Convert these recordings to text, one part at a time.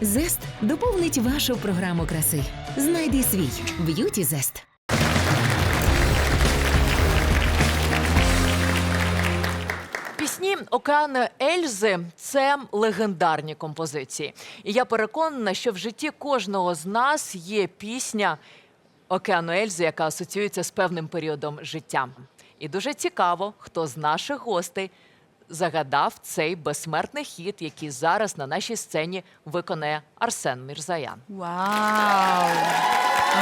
Зест доповнить вашу програму краси. Знайди свій б'юті зест. Пісні Океану Ельзи це легендарні композиції. І я переконана, що в житті кожного з нас є пісня Океану Ельзи, яка асоціюється з певним періодом життя. І дуже цікаво, хто з наших гостей загадав цей безсмертний хіт, який зараз на нашій сцені виконає Арсен Мірзаян. Вау!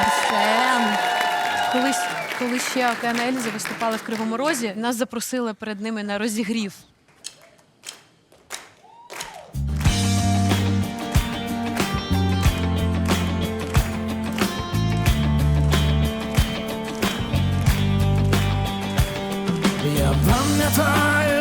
Арсен! Колись, коли ще Океан Ельзи виступали в Кривому Розі, нас запросили перед ними на розігрів. Я пам'ятаю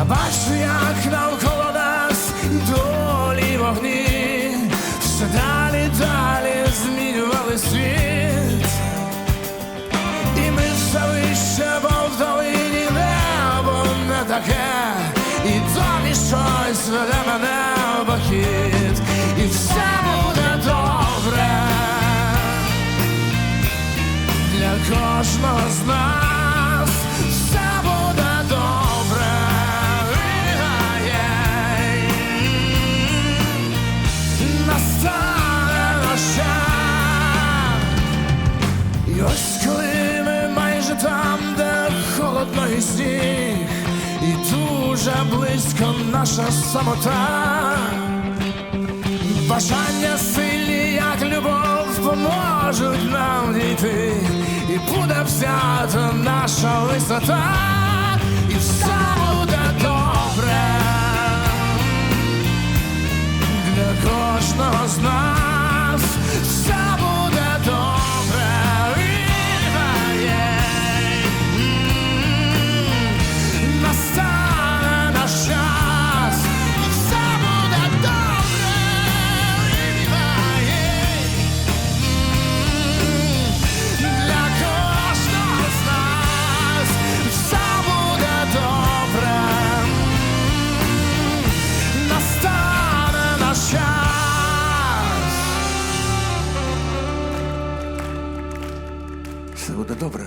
Я бачу, як навколо нас долі вогні, все далі, далі змінювали світ. І ми все вище, небо не таке, і долі щось веде мене в похід, і все буде добре. Для кожного з нас, сніг, і дуже близько наша самота, бажання сильні, як любов, поможуть нам дійти, і буде взята наша висота, і все буде добре. Для кожного з нас буде добре.